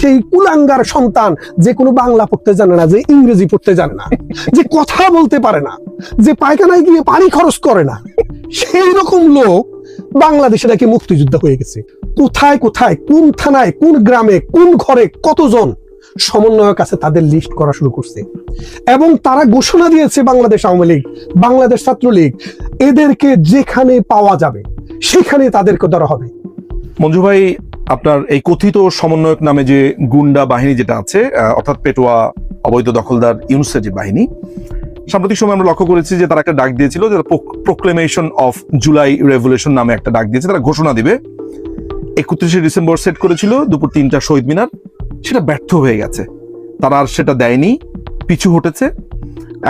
সেই কুলাঙ্গার সন্তান যে কোনো বাংলা পড়তে জানে না, যে ইংরেজি পড়তে জানে না, যে কথা বলতে পারে না, যে পায়খানায় গিয়ে পানি খরচ করে না, সেই রকম লোক বাংলাদেশে নাকি মুক্তিযোদ্ধা হয়ে গেছে। কোথায় কোথায়, কোন থানায়, কোন গ্রামে, কোন ঘরে কতজন সমন্বয়ক আছে তাদের লিস্ট করা শুরু করছে। এবং তারা ঘোষণা দিয়েছে বাংলাদেশ আওয়ামী লীগ, বাংলাদেশ ছাত্রলীগ, এদেরকে যেখানে পাওয়া যাবে, সেখানে তাদেরকে ধরা হবে। মঞ্জু ভাই আপনার এই কথিত সমন্বয়ক নামে যে গুন্ডা বাহিনী যেটা আছে অর্থাৎ পেটোয়া অবৈধ দখলদার ইউনুসের যে বাহিনী, সাম্প্রতিক সময় আমরা লক্ষ্য করেছি যে তারা একটা ডাক দিয়েছিল যে প্রোক্লেমেশন অফ জুলাই রেভলিউশন নামে একটা ডাক দিয়েছে, তারা ঘোষণা দিবে। একত্রিশে ডিসেম্বর সেট করেছিল, দুপুর তিনটা শহীদ মিনার। সেটা ব্যর্থ হয়ে গেছে। তারা আর সেটা দেয়নি, পিছু হটেছে।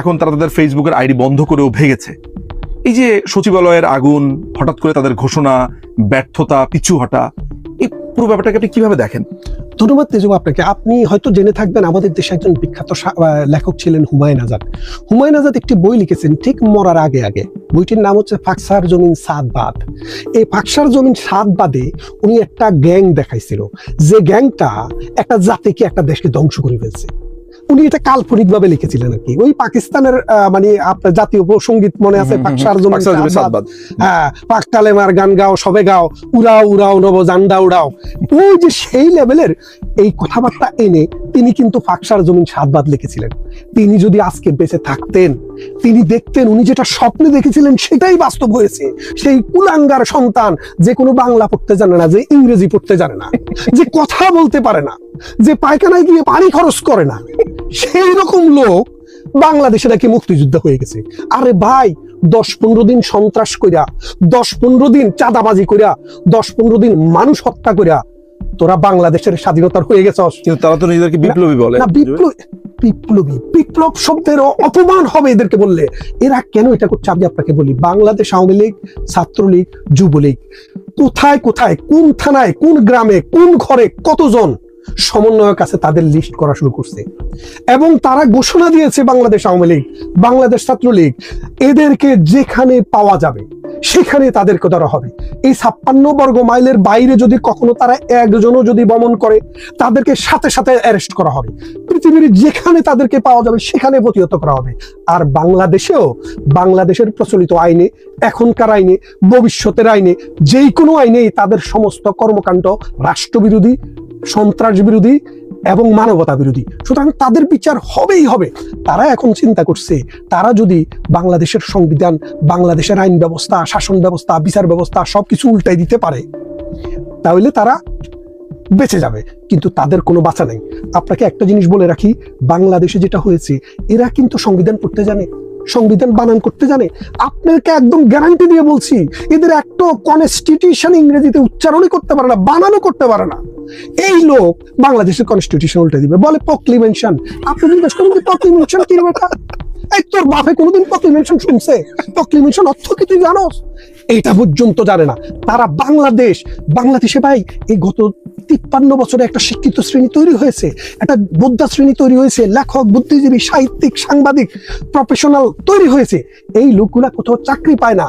এখন তারা তাদের ফেসবুকের আইডি বন্ধ করেও ভেঙেছে এই যে সচিবালয়ের আগুন, হঠাৎ করে তাদের ঘোষণা, ব্যর্থতা, পিছু হটা পুরো ব্যাপারটাকে আপনি কীভাবে দেখেন? ধন্যবাদ তেজব আপনাকে। আপনি হয়তো জেনে থাকবেন, আমাদের দেশে একজন বিখ্যাত লেখক ছিলেন হুমায়ুন আজাদ। হুমায়ুন আজাদ একটি বই লিখেছেন ঠিক মরার আগে আগে। বইটির নাম হচ্ছে ফাকসার জমিন সাদবাদ এই ফাকসার জমিন সাদবাদে উনি একটা গ্যাং দেখাইছিল। যে গ্যাংটা একটা জাতিকে একটা দেশকে ধ্বংস করে ফেলছে। উনি এটা কাল্পনিকভাবে লিখেছিলেন আর কি। ওই পাকিস্তানের মানে আপনার জাতীয় সংগীত মনে আছে। হ্যাঁ পাক কালেমার গান গাও সবে গাও উড়াও উড়াও নব জান্ডা উড়াও। ওই যে সেই লেভেলের এই কথাবার্তা এনে তিনি কিন্তু ফাকসার জমিন সাতবাদ লিখেছিলেন। তিনি যদি আজকে বেঁচে থাকতেন তিনি দেখতেন উনি যেটা স্বপ্নে দেখেছিলেন সেটাই বাস্তব হয়েছে। সেই কুলাঙ্গার সন্তান যে কোনো বাংলা পড়তে জানে না যে ইংরেজি পড়তে জানে না যে কথা বলতে পারে না যে পায়খানায় গিয়ে পানি খরচ করে না সেই রকম লোক বাংলাদেশে নাকি মুক্তিযোদ্ধা হয়ে গেছে। আরে ভাই দশ পনেরো দিন সন্ত্রাস কইরা দশ পনেরো দিন চাঁদাবাজি কইরা দশ পনেরো দিন মানুষ হত্যা কইরা তোরা বাংলাদেশের স্বাধীনতার হয়ে কিন্তু তারা তো নিজেদেরকে বিপ্লবী বলে। না বিপ্লব বিপ্লবী বিপ্লব শব্দের অপমান হবে এদেরকে বললে। এরা কেন এটা করছে? আমি আপনাকে বলি বাংলাদেশ আওয়ামী লীগ ছাত্রলীগ যুবলীগ কোথায় কোথায় কোন থানায় কোন গ্রামে কোন ঘরে কতজন সমন্বয়ক আছে, তাদের লিস্ট করা শুরু করছে। এবং তারা ঘোষণা দিয়েছে বাংলাদেশ আওয়ামী লীগ, বাংলাদেশ ছাত্রলীগ, এদেরকে যেখানে পাওয়া যাবে, সেখানে তাদেরকে ধরা হবে। এই ছাপ্পান্ন বর্গ মাইলের বাইরে যদি কখনো তারা একজনও যদি বমন করে, তাদেরকে সাথে সাথে অ্যারেস্ট করা হবে। পৃথিবীর যেখানে তাদেরকে পাওয়া যাবে, সেখানে প্রতিহত করা হবে। আর বাংলাদেশেও, বাংলাদেশের প্রচলিত আইনে, এখনকার আইনে, ভবিষ্যতের আইনে যেই কোনো আইনেই তাদের সমস্ত কর্মকাণ্ড রাষ্ট্রবিরোধী সন্ত্রাস বিরোধী এবং মানবতা বিরোধী। সুতরাং তাদের বিচার হবেই হবে। তারা এখন চিন্তা করছে, তারা যদি বাংলাদেশের সংবিধান, বাংলাদেশের আইন ব্যবস্থা, শাসন ব্যবস্থা, বিচার ব্যবস্থা সবকিছু উল্টাই দিতে পারে, তাহলে তারা বেঁচে যাবে। কিন্তু তাদের কোনো বাঁচা নেই। আপনাকে একটা জিনিস বলে রাখি, বাংলাদেশে যেটা হয়েছে, এরা কিন্তু সংবিধান পড়তে জানে। সংবিধান বানান করতে জানে, আপনাকে একদম গ্যারান্টি দিয়ে বলছি, এদের একটা কনস্টিটিউশন ইংরেজিতে উচ্চারণই করতে পারে না বানানো করতে পারে না। এই লোক বাংলাদেশের কনস্টিটিউশন উল্টে দিবে, বলে প্রক্লিমেনশন আপনি জিজ্ঞেস করুন যে প্রক্লিমেনশন কি বেটা এই তোর বাপে কোনোদিন প্রক্লিমেনশন শুনছে? প্রক্লিমেশন অর্থ কি তুই জানোস? এইটা পর্যন্ত জানে না। তারা বাংলাদেশ, বাংলাদেশে ভাই, এই গত তিপ্পান্ন বছরে একটা শিক্ষিত শ্রেণি তৈরি হয়েছে, একটা বোদ্ধা শ্রেণি তৈরি হয়েছে, লেখক, বুদ্ধিজীবী, সাহিত্যিক, সাংবাদিক প্রফেশনাল তৈরি হয়েছে। এই লোকগুলা কোথাও চাকরি পায় না।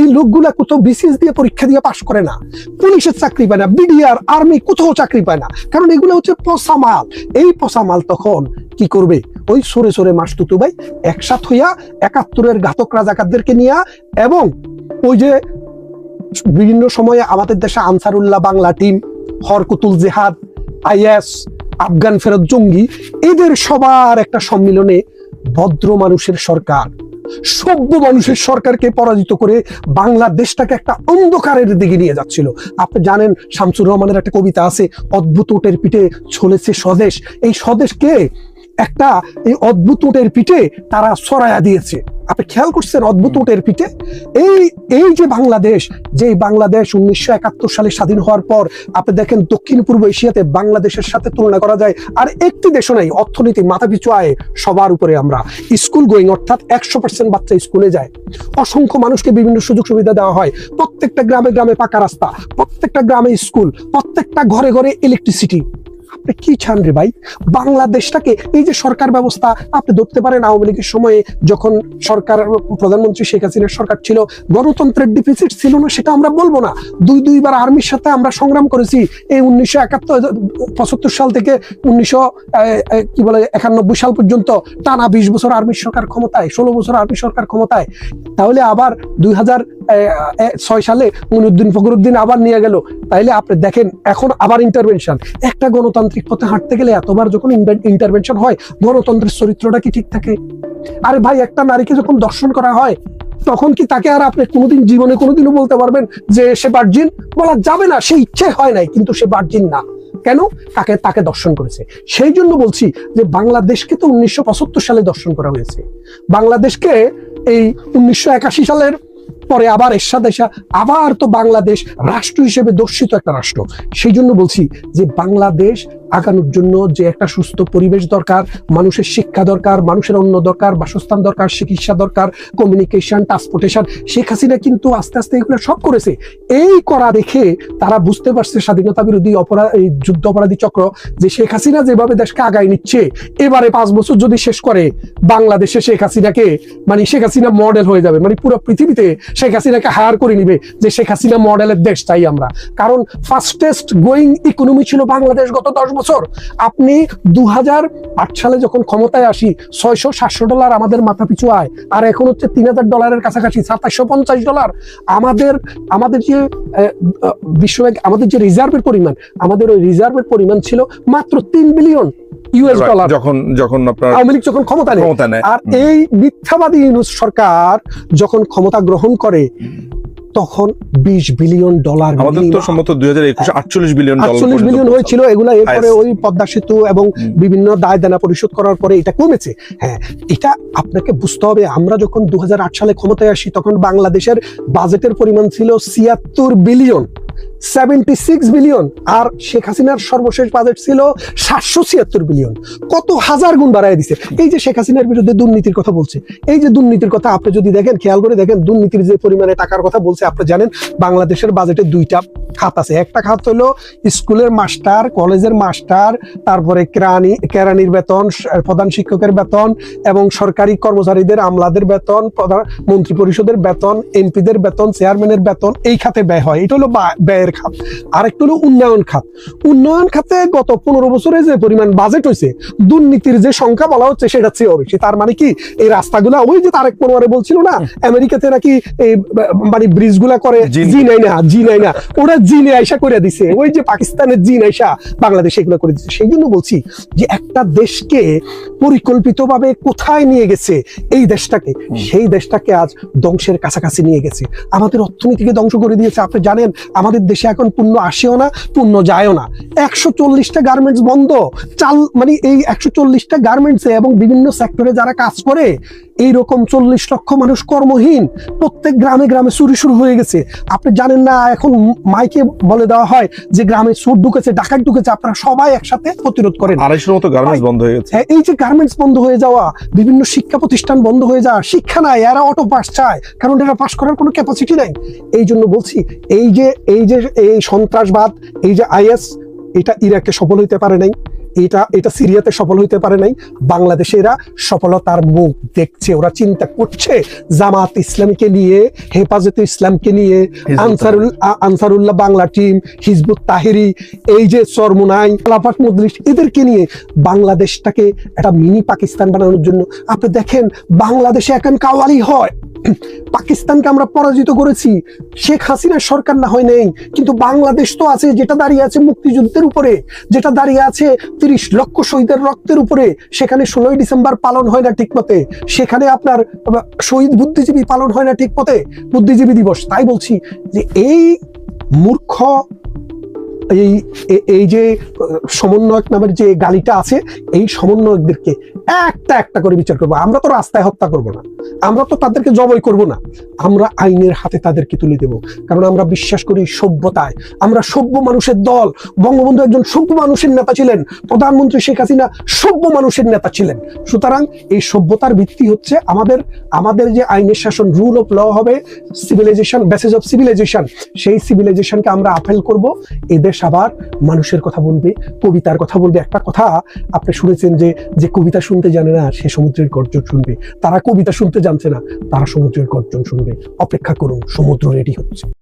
এই লোকগুলা কোথাও বিসিএস দিয়ে পরীক্ষা দিয়ে পাশ করে না। পুলিশের চাকরি পায় না বিডিআর আর্মি কোথাও চাকরি পায় না। কারণ এগুলো হচ্ছে পচা মাল। এই পচা মাল তখন কি করবে? ওই সরে সরে মাস তুতু ভাই একসাথ হইয়া একাত্তরের ঘাতক রাজাকারদেরকে নিয়া এবং ওই যে বিভিন্ন সময়ে আমাদের দেশে আনসারুল্লাহ বাংলা টিম হরকুতুল জেহাদ, আইএস, আফগান ফেরত জঙ্গি, এদের সবার একটা সম্মিলনে ভদ্র মানুষের সরকার। সভ্য মানুষের সরকারকে পরাজিত করে বাংলাদেশটাকে একটা অন্ধকারের দিকে নিয়ে যাচ্ছিল। আপনি জানেন, শামসুর রহমানের একটা কবিতা আছে, অদ্ভুত উটের পিঠে ছলেছে স্বদেশ। এই স্বদেশকে একটা, এই অদ্ভুত উটের পিঠে তারা সরায়া দিয়েছে। আপনি খেয়াল করছেন অদ্ভুত উটের পিঠে? এই এই যে বাংলাদেশ যে বাংলাদেশ উনিশশো একাত্তর সালে স্বাধীন হওয়ার পর আপনি দেখেন দক্ষিণ পূর্ব এশিয়াতে বাংলাদেশের সাথে তুলনা করা যায়। আর একটি দেশও নাই অর্থনীতি মাথা পিছু আয় সবার উপরে আমরা। স্কুল গোয়িং অর্থাৎ একশো পার্সেন্ট বাচ্চা স্কুলে যায়। অসংখ্য মানুষকে বিভিন্ন সুযোগ সুবিধা দেওয়া হয়। প্রত্যেকটা গ্রামে গ্রামে পাকা রাস্তা প্রত্যেকটা গ্রামে স্কুল প্রত্যেকটা ঘরে ঘরে ইলেকট্রিসিটি আপনি কি চান রে ভাই? বাংলাদেশটাকে এই যে সরকার ব্যবস্থা, আপনি ধরতে পারেন আওয়ামী লীগের সময়ে যখন সরকার, প্রধানমন্ত্রী শেখ হাসিনার সরকার ছিল, গণতন্ত্রের ডিফিসিট ছিল না সেটা আমরা বলব না। দুই দুইবার আর্মির সাথে আমরা সংগ্রাম করেছি। এই উনিশশো একাত্তর, পঁচাত্তর সাল থেকে উনিশশো কি বলে, একানব্বই সাল পর্যন্ত টানা বিশ বছর আর্মির সরকার ক্ষমতায়, ষোলো বছর আর্মি সরকার ক্ষমতায়। তাহলে আবার দুই হাজার ছয় সালে মনুদ্দিন ফখরুদ্দিন আবার নিয়ে গেল। তাইলে আপনি দেখেন, এখন আবার ইন্টারভেনশন একটা গণতান্ত্রিক পথে হাঁটতে গেলে এতবার যখন ইন্টারভেনশন হয়, গণতন্ত্রের চরিত্রটা কি ঠিক থাকে? আরে ভাই, একটা নারীকে যখন দর্শন করা হয়, তখন কি তাকে আর আপনি কোনোদিন জীবনে কোনোদিনও বলতে পারবেন যে সে বার্জিন বলা যাবে না, সে ইচ্ছে হয় নাই, কিন্তু সে বার্জিন না। কেন? তাকে তাকে দর্শন করেছে। সেই জন্য বলছি যে বাংলাদেশকে তো উনিশশো পঁচাত্তর সালে দর্শন করা হয়েছে। বাংলাদেশকে এই উনিশশো একাশি সালের পরে আবার এরশাদ এসা আবার তো বাংলাদেশ রাষ্ট্র হিসেবে দর্শিত একটা রাষ্ট্র। সেই জন্য বলছি যে বাংলাদেশ আগানোর জন্য যে একটা সুস্থ পরিবেশ দরকার, মানুষের শিক্ষা দরকার, মানুষের অন্য দরকার, বাসস্থান দরকার, চিকিৎসা দরকার কমিউনিকেশন ট্রান্সপোর্টেশন শেখ হাসিনা কিন্তু আস্তে আস্তে এগুলো সব করেছে। এই করা দেখে তারা বুঝতে পারছে স্বাধীনতা বিরোধী অপরাধ এই যুদ্ধ অপরাধী চক্র যে শেখ হাসিনা যেভাবে দেশকে আগায় নিচ্ছে, এবারে পাঁচ বছর যদি শেষ করে, বাংলাদেশে শেখ হাসিনাকে মানে শেখ হাসিনা মডেল হয়ে যাবে মানে পুরো পৃথিবীতে শেখ হাসিনাকে হায়ার করে নিবে যে শেখ হাসিনা মডেলের দেশ চাই আমরা। কারণ ফাস্টেস্ট গোয়িং ইকোনমি ছিল বাংলাদেশ গত দশ বছর। আপনি দু সালে যখন ক্ষমতায় আসি ছয়শো সাতশো ডলার আমাদের মাথা পিছু আয়। আর এখন হচ্ছে তিন হাজার ডলারের কাছাকাছি সাতাশশো পঞ্চাশ ডলার। আমাদের আমাদের যে বিশ্ব আমাদের যে রিজার্ভের পরিমাণ আমাদের ওই রিজার্ভের পরিমাণ ছিল মাত্র তিন বিলিয়ন ইউএস ডলার। যখন যখন আপনার আওয়ামী লীগ যখন ক্ষমতা ক্ষমতা নেয় আর এই মিথ্যাবাদী ইউনুস সরকার যখন ক্ষমতা গ্রহণ করে তখন বিশ বিলিয়ন ডলার আমাদের তো সম্ভবত আটচল্লিশ বিলিয়ন ডলার বিলিয়ন হয়েছিল এগুলো এরপরে ওই পদ্মা সেতু এবং বিভিন্ন দায় দেনা পরিশোধ করার পরে এটা কমেছে। হ্যাঁ এটা আপনাকে বুঝতে হবে আমরা যখন দু হাজার আট সালে ক্ষমতায় আসি তখন বাংলাদেশের বাজেটের পরিমাণ ছিল ছিয়াত্তর বিলিয়ন। সেভেন্টি সিক্স বিলিয়ন আর শেখ হাসিনার সর্বশেষ বাজেট ছিল সাতশো ছিয়াত্তর বিলিয়ন। কত হাজার গুণ দিছে। এই যে শেখ হাসিনার বিরুদ্ধে দুর্নীতির কথা বলছে, এই যে দুর্নীতির কথা আপনি যদি দেখেন, খেয়াল করে দেখেন, দুর্নীতির যে পরিমাণে টাকার কথা বলছে, আপনি জানেন বাংলাদেশের বাজেটে দুইটা খাত আছে। একটা খাত হলো স্কুলের মাস্টার, কলেজের মাস্টার, তারপরে কেরানি, কেরানির বেতন প্রধান শিক্ষকের বেতন এবং সরকারি কর্মচারীদের আমলাদের বেতন, প্রধান মন্ত্রী পরিষদের বেতন, এমপিদের বেতন, চেয়ারম্যানের বেতন, এই খাতে ব্যয় হয়। এটা হলো ব্যয়ের খাত। আর একটা হলো উন্নয়ন খাত। উন্নয়ন খাতে গত পনেরো বছরে যে পরিমাণ বাজেট হয়েছে দুর্নীতির যে সংখ্যা বলা হচ্ছে সেটা চেয়েও বেশি তার মানে কি? এই রাস্তাগুলা ওই যে তারেক পনোয়ারে বলছিল না আমেরিকাতে নাকি এই মানে ব্রিজগুলা করে জি। নাই না জি নাই না। ওরা জিনে আইসা করে দিছে। ওই যে পাকিস্তানের জিন আইসা বাংলাদেশে এগুলো করে দিচ্ছে সেই জন্য বলছি যে একটা দেশকে পরিকল্পিতভাবে কোথায় নিয়ে গেছে এই দেশটাকে সেই দেশটাকে আজ ধ্বংসের কাছাকাছি নিয়ে গেছে। আমাদের অর্থনীতিকে ধ্বংস করে দিয়েছে আপনি জানেন? আমাদের দেশে এখন পূর্ণ আসেও না, পূর্ণ যায়ও না। একশো চল্লিশটা গার্মেন্টস বন্ধ। চাল মানে এই একশো চল্লিশটা গার্মেন্টসে এবং বিভিন্ন সেক্টরে যারা কাজ করে এইরকম চল্লিশ লক্ষ মানুষ কর্মহীন। প্রত্যেক গ্রামে গ্রামে চুরি শুরু হয়ে গেছে। আপনি জানেন না এখন মাইকে বলে দেওয়া হয় যে গ্রামে চোর ঢুকেছে ডাকাত ঢুকেছে আপনারা সবাই একসাথে প্রতিরোধ করেন। আড়াইশোর মতো গার্মেন্টস বন্ধ হয়ে গেছে। হ্যাঁ, এই যে গার্মেন্টস বন্ধ হয়ে যাওয়া বিভিন্ন শিক্ষা প্রতিষ্ঠান বন্ধ হয়ে যাওয়া শিক্ষা নাই এরা অটো পাস চায় কারণ এরা পাস করার কোনো ক্যাপাসিটি নাই। এই জন্য বলছি এই যে এই যে এই সন্ত্রাসবাদ এই যে আইএস এটা ইরাকে সফল হইতে পারে নাই। এটা এটা সিরিয়াতে সফল হইতে পারে নাই। বাংলাদেশে এরা সফলতার মুখ দেখছে ওরা চিন্তা করছে জামাত ইসলামকে নিয়ে হেফাজতে ইসলামকে নিয়ে Ansarul Ansarullah Bangla team Hizbut Tahrir এই যে চরমুনাই আলাফাত মজলিস এদেরকে নিয়ে বাংলাদেশটাকে একটা মিনি পাকিস্তান বানানোর জন্য। আপনি দেখেন বাংলাদেশে এখন কাওয়ালি হয়। পাকিস্তানকে আমরা পরাজিত করেছি। শেখ হাসিনার সরকার না হয় নেই কিন্তু বাংলাদেশ তো আছে যেটা দাঁড়িয়ে আছে মুক্তিযুদ্ধের উপরে যেটা দাঁড়িয়ে আছে তিরিশ লক্ষ শহীদের রক্তের উপরে সেখানে ষোলোই ডিসেম্বর পালন হয় না ঠিক মতে। সেখানে আপনার শহীদ বুদ্ধিজীবী পালন হয় না ঠিক মতে। বুদ্ধিজীবী দিবস, তাই বলছি যে এই মূর্খ এই এই যে সমন্বয়ক নামের যে গালিটা আছে, এই সমন্বয়কদেরকে একটা একটা করে বিচার আমরা তো রাস্তায় হত্যা করব না। আমরা তো তাদেরকে করব না। আমরা আইনের হাতে তাদেরকে তুলে দেব। কারণ আমরা বিশ্বাস করি সভ্যতায়। আমরা সভ্য মানুষের দল। বঙ্গবন্ধু একজন সভ্য মানুষের নেতা ছিলেন। প্রধানমন্ত্রী শেখ হাসিনা সভ্য মানুষের নেতা ছিলেন। সুতরাং এই সভ্যতার ভিত্তি হচ্ছে আমাদের আমাদের যে আইনের শাসন রুল অফ ল হবে সিভিলাইজেশন বেসিস অফ সিভিলাইজেশন সেই সিভিলাইজেশনকে আমরা আফেল করব। এদেশ আবার মানুষের কথা বলবে, কবিতার কথা বলবে। একটা কথা আপনি শুনেছেন যে যে কবিতা শুনতে জানে না, সে সমুদ্রের গর্জন শুনবে। তারা কবিতা শুনতে জানছে না, তারা সমুদ্রের গর্জন শুনবে। অপেক্ষা করুন, সমুদ্র রেডি হচ্ছে।